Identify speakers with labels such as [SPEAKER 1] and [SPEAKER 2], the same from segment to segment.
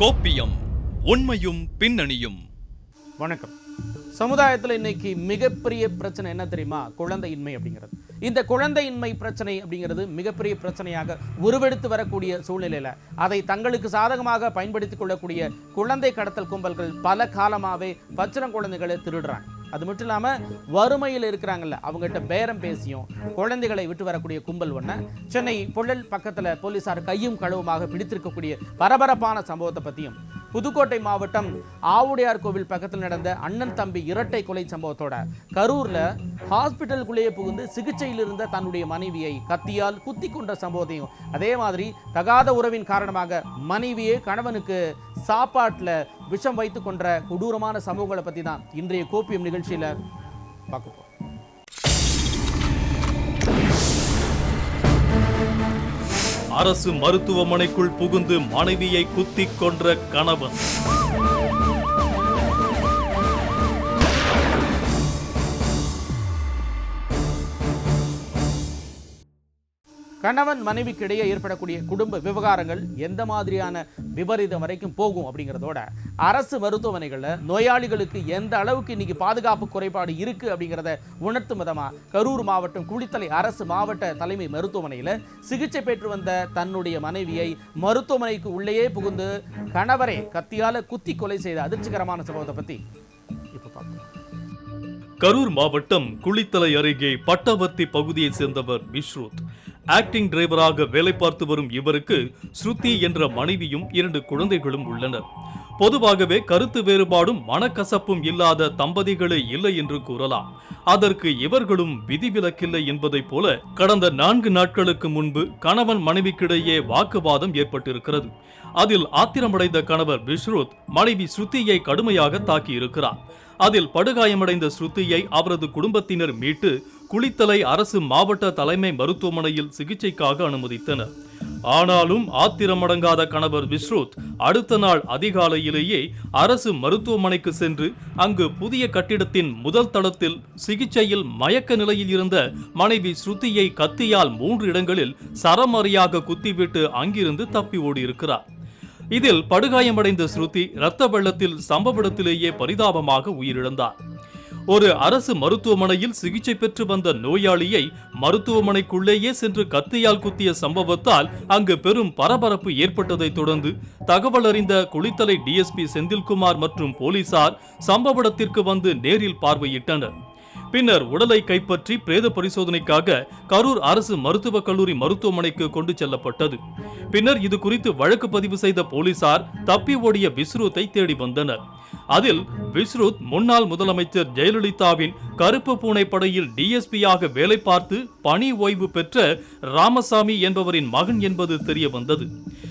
[SPEAKER 1] கோப்பியம் உண்மையும் பின்னணியும்.
[SPEAKER 2] வணக்கம். சமுதாயத்தில் இன்னைக்கு மிகப்பெரிய பிரச்சனை என்ன தெரியுமா? குழந்தையின்மை அப்படிங்கிறது. இந்த குழந்தையின்மை பிரச்சனை அப்படிங்கிறது மிகப்பெரிய பிரச்சனையாக உருவெடுத்து வரக்கூடிய சூழ்நிலையில் அதை தங்களுக்கு சாதகமாக பயன்படுத்திக் கொள்ளக்கூடிய குழந்தை கடத்தல் கும்பல்கள் பல காலமாகவே பச்சிரம் குழந்தைகளை திருடுறாங்க. அது மட்டும் இல்லாமல் வறுமையில் இருக்கிறாங்கல்ல அவங்ககிட்ட பேரம் பேசியும் குழந்தைகளை விட்டு வரக்கூடிய கும்பல் ஒன்று சென்னை பொள்ளல் பக்கத்தில் போலீசார் கையும் களவுமாக பிடித்திருக்கக்கூடிய பரபரப்பான சம்பவத்தை பற்றியும் புதுக்கோட்டை மாவட்டம் ஆவுடையார் கோவில் பக்கத்தில் நடந்த அண்ணன் தம்பி இரட்டை கொலை சம்பவத்தோட கரூரில் ஹாஸ்பிட்டலுக்குள்ளேயே புகுந்து சிகிச்சையில் இருந்த தன்னுடைய மனைவியை கத்தியால் குத்தி கொண்ட சம்பவத்தையும் அதே மாதிரி தகாத உறவின் காரணமாக மனைவியே கணவனுக்கு சாப்பாட்டில் விஷம் வைத்து கொன்ற கொடூரமான சம்பவங்களை பற்றி தான் இன்றைய கோப்பியம் நிகழ்ச்சியில் பார்க்க
[SPEAKER 1] அரசு மருத்துவமனைக்குள் புகுந்து மனைவியை குத்திக் கொன்ற கணவன்.
[SPEAKER 2] கணவன் மனைவிக்கு இடையே ஏற்படக்கூடிய குடும்ப விவகாரங்கள் எந்த மாதிரியான விபரீதம் வரைக்கும் போகும் அப்படிங்கிறதோட அரசு மருத்துவமனைகளில் நோயாளிகளுக்கு எந்த அளவுக்கு இன்னைக்கு பாதுகாப்பு குறைபாடு இருக்கு அப்படிங்கிறத உணர்த்தும் விதமா கரூர் மாவட்டம் குளித்தலை அரசு மாவட்ட தலைமை மருத்துவமனையில் சிகிச்சை பெற்று வந்த தன்னுடைய மனைவியை மருத்துவமனைக்கு உள்ளேயே புகுந்து கணவரை கத்தியால குத்தி கொலை செய்த அதிர்ச்சிகரமான சம்பவத்தை பத்தி இப்போ பார்க்கலாம்
[SPEAKER 1] கரூர் மாவட்டம் குளித்தலை அருகே பட்டவர்த்தி பகுதியைச் சேர்ந்தவர் விஸ்ருத் ஆக்டிங் டிரைவராக வேலை பார்த்து வரும் இவருக்கு ஸ்ருதி என்ற மனைவியும் இரண்டு குழந்தைகளும் உள்ளனர். பொதுவாகவே கருத்து வேறுபாடும் மனக்கசப்பும் இல்லாத தம்பதிகளே இல்லை என்று கூறலாம். அதற்கு இவர்களும் விதிவிலக்கில்லை என்பதைப் போல கடந்த நான்கு நாட்களுக்கு முன்பு கணவன் மனைவிக்கிடையே வாக்குவாதம் ஏற்பட்டிருக்கிறது. அதில் ஆத்திரமடைந்த கணவர் விஸ்ருத் மனைவி ஸ்ருதியை கடுமையாக தாக்கியிருக்கிறார். அதில் படுகாயமடைந்த ஸ்ருதியை அவரது குடும்பத்தினர் மீட்டு குளித்தலை அரசு மாவட்ட தலைமை மருத்துவமனையில் சிகிச்சைக்காக அனுமதித்தனர். ஆனாலும் ஆத்திரமடங்காத கணவர் விஸ்ருத் அடுத்த நாள் அதிகாலையிலேயே அரசு மருத்துவமனைக்கு சென்று அங்கு புதிய கட்டிடத்தின் முதல் தளத்தில் சிகிச்சையில் மயக்க நிலையில் இருந்த மனைவி ஸ்ருதியை கத்தியால் மூன்று இடங்களில் சரமறியாக குத்திவிட்டு அங்கிருந்து தப்பி ஓடியிருக்கிறார். இதில் படுகாயமடைந்த ஸ்ருதி இரத்த வெள்ளத்தில் சம்பவ இடத்திலேயே பரிதாபமாக உயிரிழந்தார். ஒரு அரசு மருத்துவமனையில் சிகிச்சை பெற்று வந்த நோயாளியை மருத்துவமனைக்குள்ளேயே சென்று கத்தியால் குத்திய சம்பவத்தால் அங்கு பெரும் பரபரப்பு ஏற்பட்டதைத் தொடர்ந்து தகவல் அறிந்த குளித்தலை டிஎஸ்பி செந்தில்குமார் மற்றும் போலீசார் சம்பவ இடத்திற்கு வந்து நேரில் பார்வையிட்டனர். பின்னர் உடலை கைப்பற்றி பிரேத பரிசோதனைக்காக கரூர் அரசு மருத்துவக் கல்லூரி மருத்துவமனைக்கு கொண்டு செல்லப்பட்டது. பின்னர் இது குறித்து வழக்கு பதிவு செய்த போலீசார் தப்பி ஓடிய விஸ்ருத்தை தேடி வந்தனர். அதில் விஸ்ருத் முன்னாள் முதலமைச்சர் ஜெயலலிதாவின் கருப்பு பூனை படையில் டிஎஸ்பியாக வேலை பார்த்து பணி ஓய்வு பெற்ற ராமசாமி என்பவரின் மகன் என்பது தெரிய வந்தது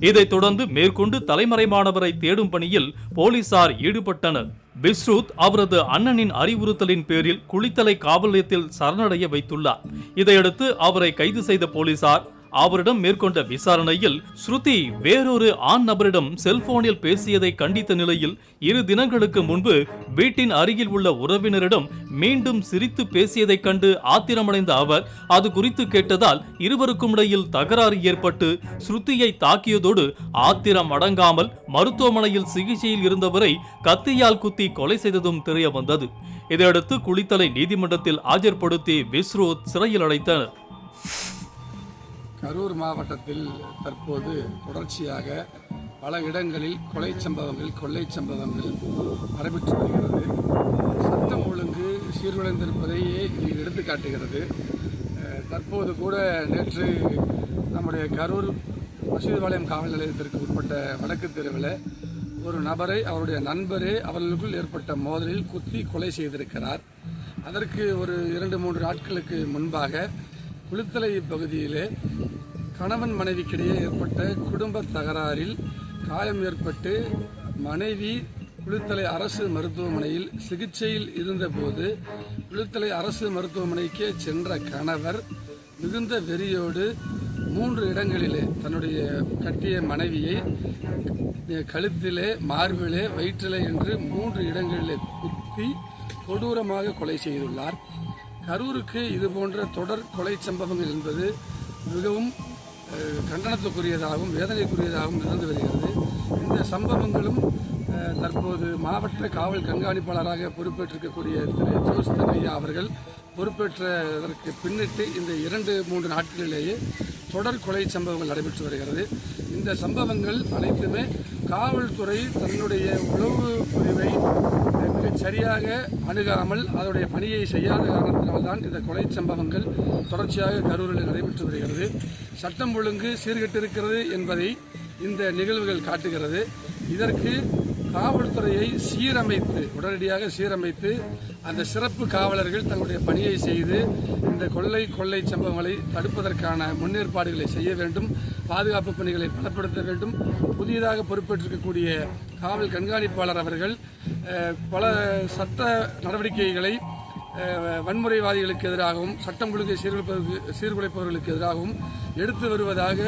[SPEAKER 1] இதைத் தொடர்ந்து மேற்கொண்டு தலைமறைமானவரை தேடும் பணியில் போலீசார் ஈடுபட்டனர். பிஸ்ருத் அவரது அண்ணனின் அறிவுறுத்தலின் பேரில் குளித்தலை காவல் நிலையத்தில் சரணடைய வைத்துள்ளார். இதையடுத்து அவரை கைது செய்த போலீசார் அவரிடம் மேற்கொண்ட விசாரணையில் ஸ்ருதி வேறொரு ஆண் நபரிடம் செல்போனில் பேசியதை கண்டித்த நிலையில் இரு தினங்களுக்கு முன்பு வீட்டின் அருகில் உள்ள உறவினரிடம் மீண்டும் சிரித்து பேசியதைக் கண்டு ஆத்திரமடைந்த அவர் அது குறித்து கேட்டதால் இருவருக்கும் இடையில் தகராறு ஏற்பட்டு ஸ்ருதியை தாக்கியதோடு ஆத்திரம் அடங்காமல் மருத்துவமனையில் சிகிச்சையில் இருந்தவரை கத்தியால் குத்தி கொலை செய்ததும் தெரிய வந்தது இதையடுத்து குளித்தலை நீதிமன்றத்தில் ஆஜர்படுத்தி விஸ்ரோத் சிறையில் அடைத்தனர்.
[SPEAKER 3] கரூர் மாவட்டத்தில் தற்போது தொடர்ச்சியாக பல இடங்களில் கொலை சம்பவங்கள் கொள்ளை சம்பவங்கள் நடைபெற்று வருகிறது. சட்டம் ஒழுங்கு சீர்குலைந்திருப்பதையே இது எடுத்துக்காட்டுகிறது. தற்போது கூட நேற்று நம்முடைய கரூர் மசூதிபாளையம் காவல் நிலையத்திற்கு உட்பட்ட வடக்கு தெருவில் ஒரு நபரை அவருடைய நண்பரே அவர்களுக்குள் ஏற்பட்ட மோதலில் குத்தி கொலை செய்திருக்கிறார். அதற்கு ஒரு இரண்டு மூன்று நாட்களுக்கு முன்பாக குளித்தலை பகுதியிலே கணவன் மனைவிக்கிடையே ஏற்பட்ட குடும்ப தகராறில் காயம் ஏற்பட்டு மனைவி குளித்தலை அரசு மருத்துவமனையில் சிகிச்சையில் இருந்தபோது குளித்தலை அரசு மருத்துவமனைக்கே சென்ற கணவர் மிகுந்த வெறியோடு மூன்று இடங்களிலே தன்னுடைய கட்டிய மனைவியை கழுத்திலே மார்பிலே வயிற்றிலே என்று மூன்று இடங்களிலே குத்தி கொடூரமாக கொலை செய்துள்ளார். கரூருக்கு இது போன்ற தொடர் கொலை சம்பவங்கள் என்பது மிகவும் கண்டனத்துக்குரியதாகவும் வேதனைக்குரியதாகவும் இருந்து வருகிறது. இந்த சம்பவங்களும் தற்போது மாவட்ட காவல் கண்காணிப்பாளராக பொறுப்பேற்றிருக்கக்கூடிய திரு ஜோஸ் தனையா அவர்கள் பொறுப்பேற்றதற்கு பின்னிட்டு இந்த இரண்டு மூன்று நாட்களிலேயே தொடர் கொலை சம்பவங்கள் நடைபெற்று வருகிறது. இந்த சம்பவங்கள் அனைத்துமே காவல்துறை தன்னுடைய உளவு பிரிவை மிகச் சரியாக அணுகாமல் அதனுடைய பணியை செய்யாத காரணத்தினால்தான் இந்த கொலை சம்பவங்கள் தொடர்ச்சியாக கரூரில் நடைபெற்று வருகிறது. சட்டம் ஒழுங்கு சீர்கெட்டிருக்கிறது என்பதை இந்த நிகழ்வுகள் காட்டுகிறது. இதற்கு காவல்துறையை சீரமைத்து உடனடியாக சீரமைத்து அந்த சிறப்பு காவலர்கள் தங்களுடைய பணியை செய்து இந்த கொள்ளை கொள்ளை சம்பவங்களை தடுப்பதற்கான முன்னேற்பாடுகளை செய்ய வேண்டும் பாதுகாப்பு பணிகளை பலப்படுத்த வேண்டும். புதியதாக பொறுப்பேற்றிருக்கக்கூடிய காவல் கண்காணிப்பாளர் அவர்கள் பல சட்ட நடவடிக்கைகளை வன்முறைவாதிகளுக்கு எதிராகவும் சட்டம் ஒழுங்கை சீர்குலைப்பதற்கு சீர்குலைப்பவர்களுக்கு எதிராகவும் எடுத்து வருவதாக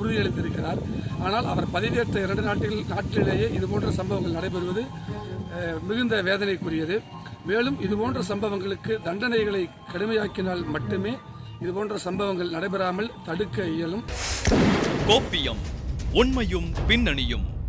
[SPEAKER 3] உறுதியளித்திருக்கிறார். ஆனால் அவர் பதவியேற்ற இரண்டு நாட்டில் நாட்டிலேயே இதுபோன்ற சம்பவங்கள் நடைபெறுவது மிகுந்த வேதனைக்குரியது. மேலும் இதுபோன்ற சம்பவங்களுக்கு தண்டனைகளை கடுமையாக்கினால் மட்டுமே இதுபோன்ற சம்பவங்கள் நடைபெறாமல் தடுக்க இயலும்.
[SPEAKER 1] கோப்பியம் உண்மையும் பின்னணியும்.